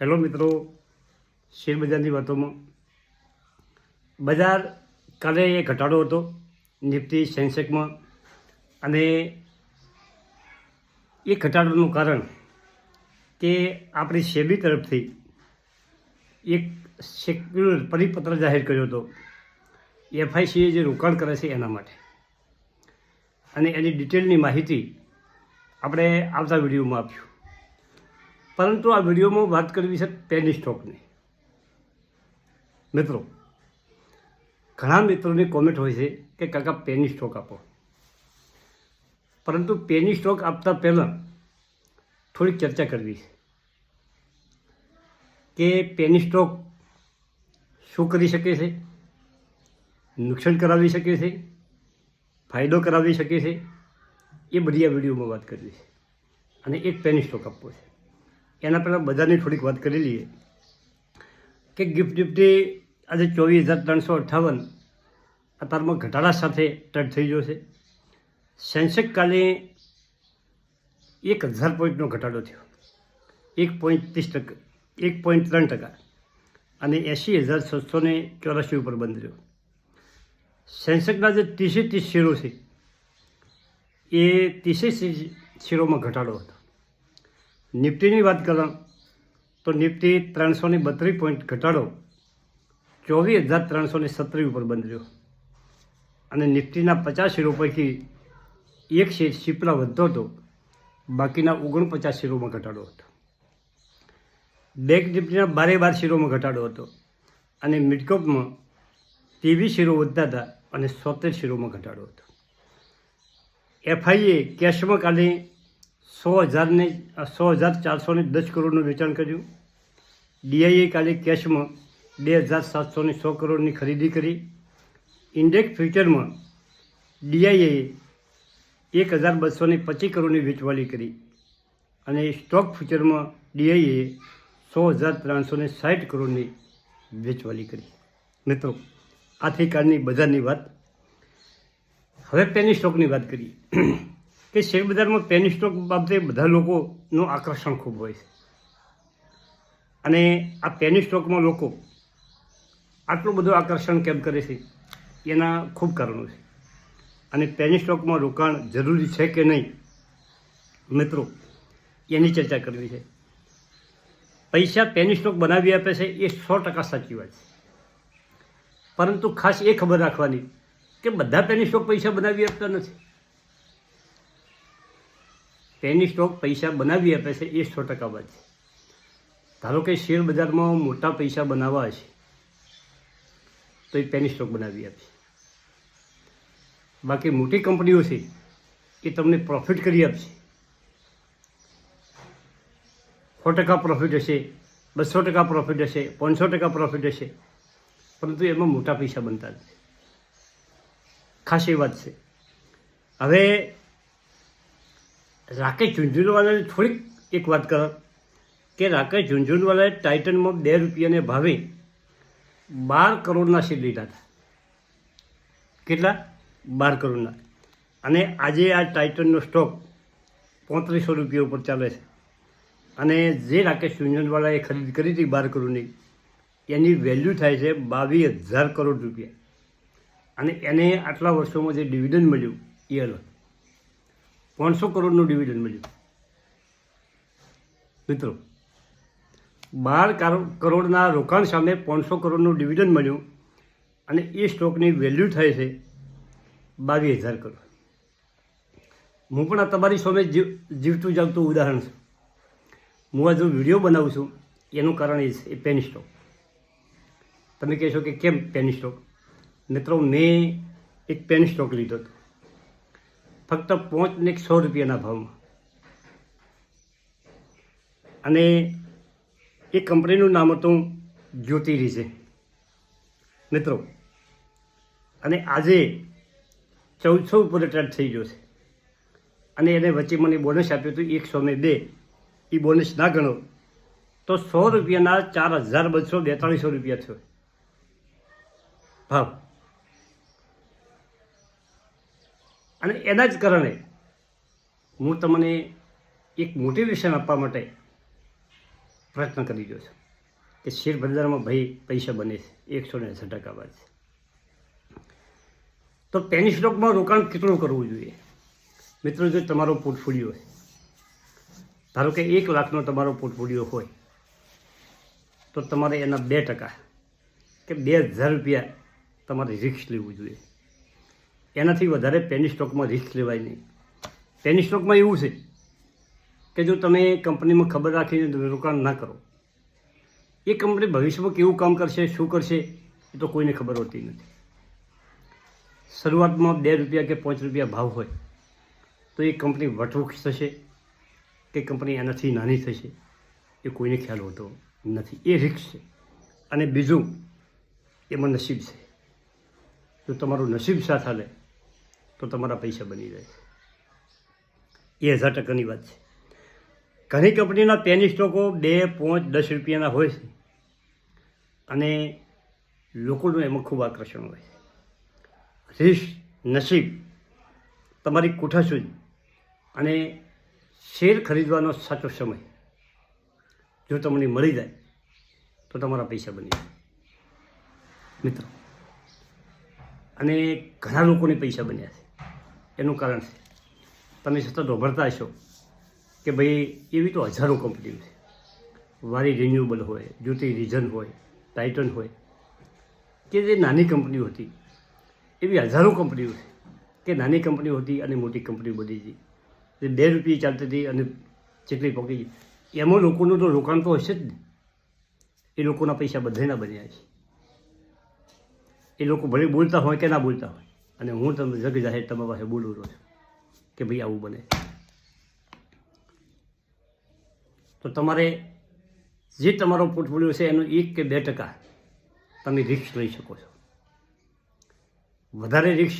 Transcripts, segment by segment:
Hello મિત્રો, share બજારની વાતોમાં. બજાર કાલે એ ઘટાડો હતો, નિફ્ટી સેન્સેકમાં અને એ ઘટાડોનું કારણ કે આપણી સેબી તરફથી એક સેક્યુલર પરિપત્ર જાહેર કર્યો હતો. એફઆઈસીએ જે રોકાણ કરે છે એના માટે. અને એની ડિટેલની માહિતી આપણે આવતા વિડીયોમાં આપ્યું પરંતુ આ વિડીયોમાં વાત કરવી છે પેની સ્ટોકની મિત્રો, ઘણા મિત્રોની કોમેન્ટ હોય છે કે, કાકા પેની સ્ટોક આપો. પરંતુ પેની સ્ટોક આપતા પહેલાં થોડીક ચર્ચા કરવી છે કે પેની સ્ટોક શું કરી શકે છે, નુકસાન કરાવી શકે છે, ફાયદો કરાવી શકે છે, એ બધી આ વિડીયોમાં વાત કરવી છે. અને એક પેની સ્ટોક આપવો છે. એના પહેલાં બધાની થોડીક વાત કરી લઈએ. કે ગિફ્ટ નિફ્ટી આજે ચોવીસ હજાર ત્રણસો અઠ્ઠાવન અત્યારમાં ઘટાડા સાથે ટચ થઈ ગયો છે. સેન્સેક કાલે એક હજાર પોઈન્ટનો ઘટાડો થયો. એક પોઈન્ટ ત્રીસ ટકા, એક પોઈન્ટ ત્રણ ટકા અને એંશી હજાર છસો ને ચોરાસી ઉપર બંધ રહ્યો. સેન્સેક્સના જે ત્રીસે ત્રીસ શેરો છે, એ ત્રીસે શેરોમાં ઘટાડો હતો. નિફ્ટીની વાત કરું તો નિફ્ટી ત્રણસો ને બત્રીસ પોઈન્ટ ઘટાડો, ચોવીસ હજાર ત્રણસો ને સત્તરી ઉપર બંધ રહ્યો. અને નિફ્ટીના પચાસ શેરો પૈકી એક શેર શીપલા વધતો હતો, બાકીના ઓગણપચાસ શેરોમાં ઘટાડો હતો. બેંક નિફ્ટીના બારે બાર શેરોમાં ઘટાડો હતો અને મિડકોપમાં ત્રેવીસ શેરો વધતા હતા અને સોતેર શેરોમાં ઘટાડો હતો. એફઆઈએ કેશમાં કાલે સો હજારની, સો હજાર ચારસોને દસ કરોડનું વેચાણ કર્યું. ડીઆઈએ કાલે કેશમાં બે હજાર સાતસોને સો કરોડની ખરીદી કરી. ઇન્ડેક્સ ફ્યુચરમાં ડીઆઈએ એક હજાર બસોને પચીસ કરોડની વેચવાલી કરી. અને સ્ટોક ફ્યુચરમાં ડીઆઈએ સો હજાર ત્રણસોને સાઠ કરોડની વેચવાલી કરી. મિત્રો, આથી કાળની બજારની વાત. હવે પેની સ્ટોકની વાત કરીએ. કે શેર બજારમાં પેની સ્ટોક બાબતે બધા લોકોનું આકર્ષણ ખૂબ હોય છે. અને આ પેની સ્ટોકમાં લોકો આટલું બધું આકર્ષણ કેમ કરે છે? એના ખૂબ કારણો છે. અને પેની સ્ટોકમાં રોકાણ જરૂરી છે કે નહીં? મિત્રો, એની ચર્ચા કરવી છે. પૈસા પેની સ્ટોક બનાવી આપે છે એ સો ટકા સાચી વાત છે. પરંતુ ખાસ એ ખબર રાખવાની કે બધા પેની સ્ટોક પૈસા બનાવી આપતા નથી. પેની સ્ટોક પૈસા બનાવી આપે છે, એ સો ટકા વાત છે. ધારો કે શેર બજારમાં મોટા પૈસા બનાવવા હશે, તો એ પેની સ્ટોક બનાવી આપશે બાકી મોટી કંપનીઓ છે, એ તમને પ્રોફિટ કરી આપશે સો ટકા પ્રોફિટ હશે, બસો ટકા પ્રોફિટ હશે, પાંચસો ટકા પ્રોફિટ હશે, પરંતુ એમાં મોટા પૈસા બનતા નથી. ખાસ એ વાત છે. હવે રાકેશ ઝુંઝુનવાલાને થોડીક એક વાત કરો કે રાકેશ ઝુંઝુનવાલાએ ટાઇટનમાં બે રૂપિયાને ભાવે બાર કરોડના શેર લીધા હતા. કેટલા? બાર કરોડના. અને આજે આ ટાઇટનનો સ્ટોક પાંત્રીસો રૂપિયા ઉપર ચાલે છે. અને જે રાકેશ ઝુંઝુનવાલાએ ખરીદ કરી હતી બાર કરોડની, એની વેલ્યુ થાય છે બાવીસ હજાર કરોડ રૂપિયા. અને એને આટલા વર્ષોમાં જે ડિવિડન્ડ મળ્યું, એ અલગ. પાંચસો કરોડનું ડિવિડન્ડ મળ્યું. મિત્રો, બાર કરોડના રોકાણ સામે પાંચસો કરોડનું ડિવિડન્ડ મળ્યું અને એ સ્ટોકની વેલ્યુ થાય છે બાવીસ હજાર કરોડ. હું પણ આ તમારી સામે જીવ, જીવતું જાવતું ઉદાહરણ છું. હું આ જો વીડિયો બનાવું છું, એનું કારણ એ છે, એ પેન સ્ટોક તમે કહેશો કે કેમ પેન સ્ટોક મિત્રો, મેં એક પેન સ્ટોક લીધો હતો. ફક્ત પાંચ ને સો રૂપિયાના ભાવમાં. અને એ કંપનીનું નામ હતું જ્યોતિરી છે. મિત્રો, અને આજે ચૌદસો ઉપર ટ્રેડ થઈ ગયો છે. અને એને વચ્ચે મને બોનસ આપ્યું હતું એકસો ને બે. એ બોનસ ના ગણો, તો સો રૂપિયાના ચાર હજાર બસો બેતાળીસો રૂપિયા થયો. ભાવ. અને એના જ કારણે હું તમને એક મોટિવેશન આપવા માટે પ્રયત્ન કરી રહ્યો છું કે શેર બજારમાં ભાઈ પૈસા બને છે, એકસો ને એંસી ટકા વાત છે. તો પેની સ્ટોકમાં રોકાણ કેટલું કરવું જોઈએ? મિત્રો, જો તમારો પોર્ટફોલિયો હોય, ધારો કે એક લાખનો તમારો પોર્ટફોલિયો હોય, તો તમારે એના બે ટકા કે બે હજાર રૂપિયા તમારે રિસ્ક લેવું જોઈએ. એનાથી વધારે પેની સ્ટોકમાં રિસ્ક લેવાય નહીં. પેની સ્ટોકમાં એવું છે કે જો તમે કંપનીમાં ખબર રાખીને રોકાણ ના કરો. એ કંપની ભવિષ્યમાં કેવું કામ કરશે, શું કરશે, એ તો કોઈને ખબર હોતી નથી. શરૂઆતમાં બે રૂપિયા કે પાંચ રૂપિયા ભાવ હોય, તો એ કંપની વટવૃક્ષ થશે કે કંપની એનાથી નાની થશે, એ કોઈને ખ્યાલ હોતો નથી. એ રિસ્ક છે. અને બીજું એમાં નસીબ છે. જો તમારું નસીબ સાથ હાલે તો તમારા પૈસા બની જાય. એ હજાર ટકાની વાત છે. ઘણી કંપનીના પેની સ્ટોકો બે, પાંચ, દસ રૂપિયાના હોય છે. અને લોકોનું એમાં ખૂબ આકર્ષણ હોય છે. રીસ નસીબ તમારી કુઠાસૂજ અને શેર ખરીદવાનો સાચો સમય જો તમને મળી જાય તો તમારા પૈસા બની જાય. મિત્રો, અને ઘણા લોકોને પૈસા બન્યા છે. એનું કારણ છે. તમે સતત ઉભરતા હશો કે ભાઈ એવી તો હજારો કંપનીઓ છે. વારી રિન્યુએબલ હોય, જ્યોતિ રીઝન હોય ટાઇટન હોય, કે જે નાની કંપનીઓ હતી, એવી હજારો કંપનીઓ છે કે નાની કંપનીઓ હતી અને મોટી કંપનીઓ બધી હતી જે બે રૂપિયે ચાલતી હતી અને જેટલી પકી એમાં લોકોનું તો રોકાણ તો હશે જ ને. એ લોકોના પૈસા બધાના બન્યા છે એ લોકો ભલે બોલતા હોય કે ના બોલતા હોય. અને હું તમને જગ જાહેર તમારા પાસે બોલું છું કે ભાઈ આવું બને. તો તમારે જે તમારો પોર્ટફોલિયો છે એનું એક કે બે ટકા તમે રિસ્ક લઈ શકો છો. વધારે રિસ્ક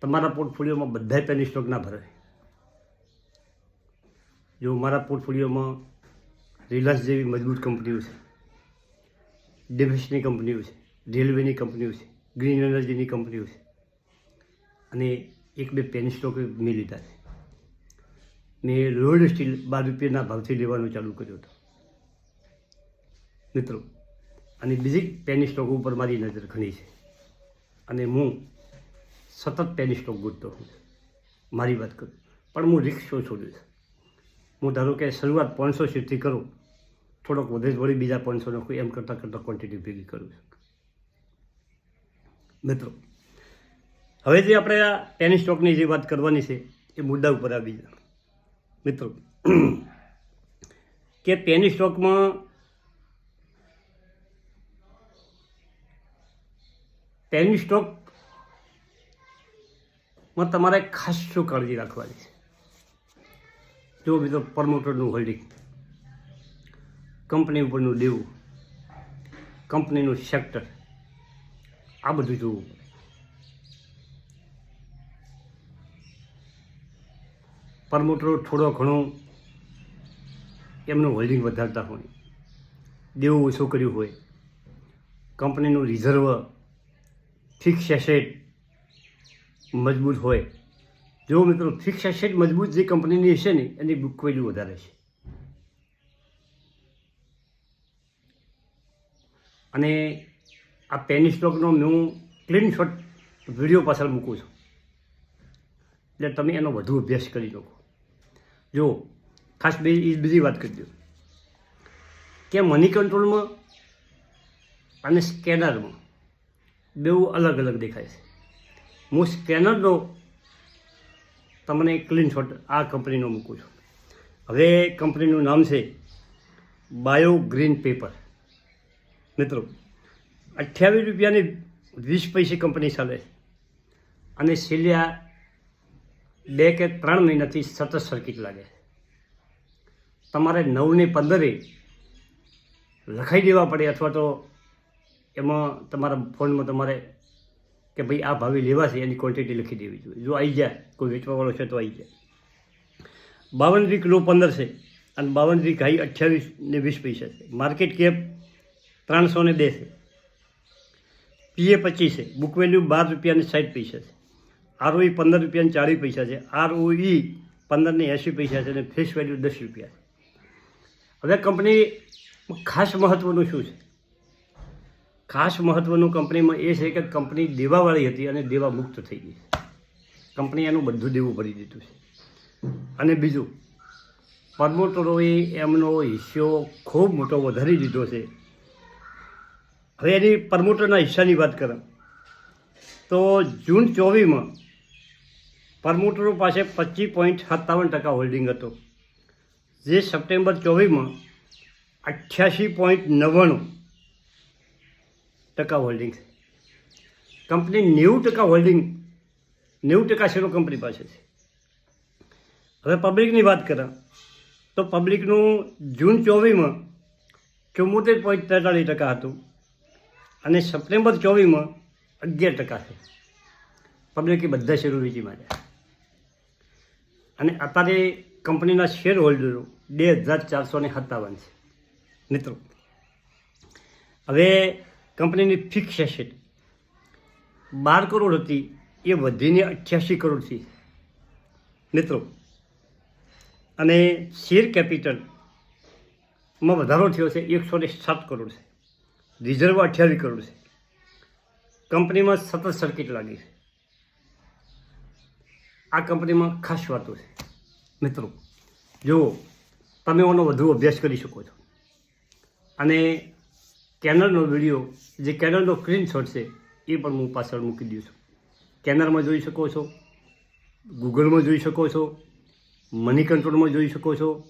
તમારા પોર્ટફોલિયોમાં બધા પેની સ્ટોક ના ભરે. જો મારા પોર્ટફોલિયોમાં રિલાયન્સ જેવી મજબૂત કંપનીઓ છે ડિફેન્સની કંપનીઓ છે રેલવેની કંપનીઓ છે ગ્રીન એનર્જીની કંપનીઓ છે અને એક બે પેન સ્ટોક મેં લીધા છે. મેં રોયલ સ્ટીલ બાર રૂપિયાના ભાવથી લેવાનું ચાલુ કર્યો હતો. મિત્રો, અને બીજી પેની સ્ટોક ઉપર મારી નજર ઘણી છે. અને હું સતત પેની સ્ટોક ગોતતો હું મારી વાત કરું. પણ હું રિક્સ શો છોડ્યું છે? હું ધારો કે શરૂઆત પાંચસો સીટથી કરું, થોડોક વધે વળી બીજા પાંચસો નાખું, એમ કરતાં કરતાં ક્વોન્ટિટી ભેગી કરું છું. મિત્રો હવે જે આપણે આ ટેનિસ સ્ટોકની જે વાત કરવાની છે, એ મુદ્દા ઉપર આવી મિત્રો, કે પેની સ્ટોકમાં પેની સ્ટોકમાં તમારે ખાસ શું કાળજી રાખવાની છે? જો મિત્રો, પ્રમોટરનું હોલ્ડિંગ કંપની ઉપરનું દેવું. કંપનીનું સેક્ટર આ બધું જોવું. પ્રમોટરો થોડો ઘણો એમનું હોલ્ડિંગ વધારતા હોય. દેવું ઓછું કર્યું હોય. કંપનીનું રિઝર્વ ફિક્સ એસેટ મજબૂત હોય. જો મિત્રો ફિક્સ એસેટ મજબૂત જે કંપનીની હશે ને, એની બુક વેલ્યુ વધારે છે. અને આ પેની સ્ટોકનો હું ક્લીન શોટ વીડિયો પાછળ મૂકું છું. એટલે તમે એનો વધુ અભ્યાસ કરી શકો. જો, ખાસ બે એ બીજી વાત કરી દો કે મની કંટ્રોલમાં અને સ્કેનરમાં બેઉ અલગ અલગ દેખાય છે. હું સ્કેનરનો તમને ક્લીન શોટ આ કંપનીનો મૂકું છું. હવે કંપનીનું નામ છે બાયો ગ્રીન પેપર મિત્રો, અઠ્યાવીસ રૂપિયાની વીસ પૈસે કંપની ચાલે અને છેલ્લા બે કે ત્રણ મહિનાથી સતત સર્કિટ લાગે. તમારે નવને પંદરે લખાઈ દેવા પડે અથવા તો એમાં તમારા ફોનમાં તમારે કે ભાઈ આ ભાવે લેવા છે, એની ક્વોન્ટિટી લખી દેવી જોઈએ. જો આવી જાય, કોઈ વેચવાવાળો છે તો આવી જાય. બાવન વીક લો પંદર છે અને બાવન વીક હાઈ અઠ્યાવીસ ને વીસ પૈસા છે. માર્કેટ કેપ ત્રણસો ને બે છે. પીએ પચીસ છે. બુક વેલ્યુ બાર રૂપિયાની સાઠ પૈસા છે. આરઓઈ પંદર રૂપિયાની ચાળીસ પૈસા છે. આરઓઈ પંદરને એંસી પૈસા છે અને ફેસ વેલ્યુ દસ રૂપિયા છે. હવે કંપની ખાસ મહત્ત્વનું શું છે? ખાસ મહત્ત્વનું કંપનીમાં એ છે કે કંપની દેવાવાળી હતી અને દેવા મુક્ત થઈ ગઈ કંપની એનું બધું દેવું ભરી દીધું છે. અને બીજું, પ્રમોટરોએ એમનો હિસ્સો ખૂબ મોટો વધારી દીધો છે. હવે એની પ્રમોટરના હિસ્સાની વાત કરું તો જૂન ચોવીસમાં પ્રમોટરો પાસે પચીસ પોઈન્ટ સત્તાવન ટકા હોલ્ડિંગ હતો. જે સપ્ટેમ્બર ચોવીસમાં અઠ્યાસી પોઈન્ટ નવ્વાણું ટકા હોલ્ડિંગ કંપની નેવું ટકા હોલ્ડિંગ નેવું ટકા શેરો કંપની પાસે છે. હવે પબ્લિકની વાત કરા, તો પબ્લિકનું જૂન ચોવીસમાં ચુમ્મોતેર પોઈન્ટ તેતાળીસ ટકા હતું અને સપ્ટેમ્બર ચોવીસમાં અગિયાર ટકા છે. પબ્લિકે બધા શેરો વેચી માંડ્યા અને અત્યારે કંપનીના શેર હોલ્ડરો બે હજાર ચારસો ને સત્તાવન છે. મિત્રો, હવે કંપનીની ફિક્સ એસેટ બાર કરોડ હતી, એ વધીને અઠ્યાસી કરોડ છે. મિત્રો, અને શેર કેપિટલમાં વધારો થયો છે, એકસો ને સાત કરોડ છે. રિઝર્વ અઠ્યાવીસ કરોડ છે. કંપનીમાં સતત સર્કિટ લાગી છે. આ કંપનીમાં ખાસ વાતો છે. મિત્રો, જુઓ, તમે એનો વધુ અભ્યાસ કરી શકો છો. અને કેનલનો વીડિયો, જે કેનલનો સ્ક્રીનશોટ છે, એ પણ હું પાછળ મૂકી દઉં છું. કેનલમાં જોઈ શકો છો, ગૂગલમાં જોઈ શકો છો, મની કંટ્રોલમાં જોઈ શકો છો,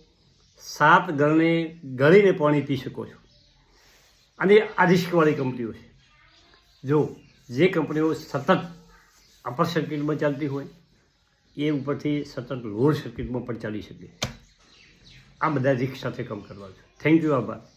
સાત ગણે ગળીને પાણી પી શકો છો. અને આ રિસ્કવાળી કંપનીઓ છે. જો જે કંપનીઓ સતત અપર સર્કિટમાં ચાલતી હોય એ ઉપરથી સતત લોડ સર્કિટમાં પણ ચાલી શકે. આ બધા રીક્ષ સાથે કામ કરવા છે. થેન્ક યુ આભાર.